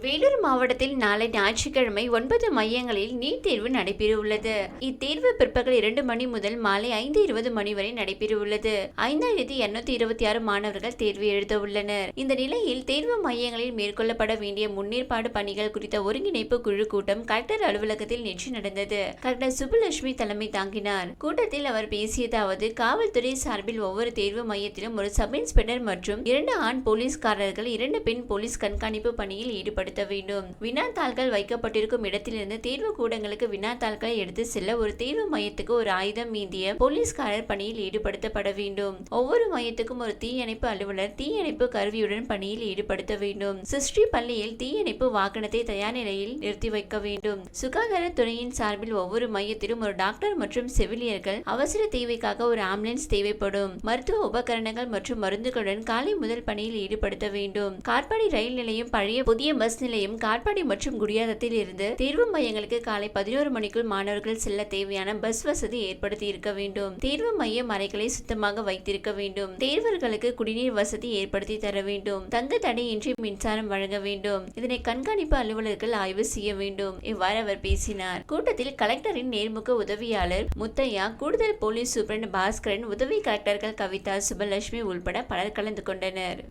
வேலூர் மாவட்டத்தில் நாளை ஞாயிற்றுக்கிழமை ஒன்பது மையங்களில் நீட் தேர்வு நடைபெறவுள்ளது. இத்தேர்வு பிற்பகல் இரண்டு மணி முதல் மாலை ஐந்து இருபது மணி வரை நடைபெறவுள்ளது. ஐந்தாயிரத்தி இருநூத்தி இருபத்தி ஆறு மாணவர்கள் தேர்வு எழுத உள்ளனர் இந்த நிலையில் தேர்வு மையங்களில் மேற்கொள்ளப்பட வேண்டிய முன்னேற்பாடு பணிகள் குறித்த ஒருங்கிணைப்பு குழு கூட்டம் கலெக்டர் அலுவலகத்தில் நேற்று நடந்தது. கலெக்டர் சுப்புலட்சுமி தலைமை தாங்கினார். கூட்டத்தில் அவர் பேசியதாவது காவல்துறை சார்பில் ஒவ்வொரு தேர்வு மையத்திலும் ஒரு சப் இன்ஸ்பெக்டர் மற்றும் இரண்டு ஆண் போலீஸ்காரர்கள் இரண்டு பெண் போலீஸ் கண்காணிப்பு பணியில் பயன்படுத்த வேண்டும். வினாத்தாள்கள் வைக்கப்பட்டிருக்கும் இடத்திலிருந்து தேர்வு கூடங்களுக்கு வினாத்தாள்களை எடுத்து செல்ல ஒரு தேர்வு மையத்துக்கு ஒரு ஆயுதம் மீந்திய போலீஸ்காரர் பணியில் ஈடுபடுத்தப்பட வேண்டும். ஒவ்வொரு மையத்துக்கும் ஒரு தீயணைப்பு அலுவலர் தீயணைப்பு கருவியுடன் பணியில் ஈடுபடுத்த வேண்டும். சிஸ்டி பள்ளியில் தீயணைப்பு வாகனத்தை தயார் நிலையில் நிறுத்தி வைக்க வேண்டும். சுகாதாரத்துறையின் சார்பில் ஒவ்வொரு மையத்திலும் ஒரு டாக்டர் மற்றும் செவிலியர்கள் அவசர தேவைக்காக ஒரு ஆம்புலன்ஸ் தேவைப்படும். மருத்துவ உபகரணங்கள் மற்றும் மருந்துகளுடன் காலை முதல் பணியில் ஈடுபடுத்த வேண்டும். காட்பாடி ரயில் நிலையம் பழைய புதிய பஸ் நிலையம் காட்பாடி மற்றும் குடியாதத்தில் இருந்து தேர்வு மையங்களுக்கு காலை பதினோரு மணிக்குள் மாணவர்கள் செல்ல தேவையான பஸ் வசதி ஏற்படுத்தி இருக்க வேண்டும். தேர்வு மைய அறைகளை சுத்தமாக வைத்திருக்க வேண்டும். தேர்வர்களுக்கு குடிநீர் வசதி ஏற்படுத்தி தர வேண்டும். தங்கு தடையின்றி மின்சாரம் வழங்க வேண்டும். இதனை கண்காணிப்பு அலுவலர்கள் ஆய்வு செய்ய வேண்டும். இவ்வாறு அவர் பேசினார். கூட்டத்தில் கலெக்டரின் நேர்முக உதவியாளர் முத்தையா கூடுதல் போலீஸ் சூப்பரண்ட் பாஸ்கரன் உதவி கலெக்டர்கள் கவிதா சுபலட்சுமி உள்பட பலர் கலந்து கொண்டனர்.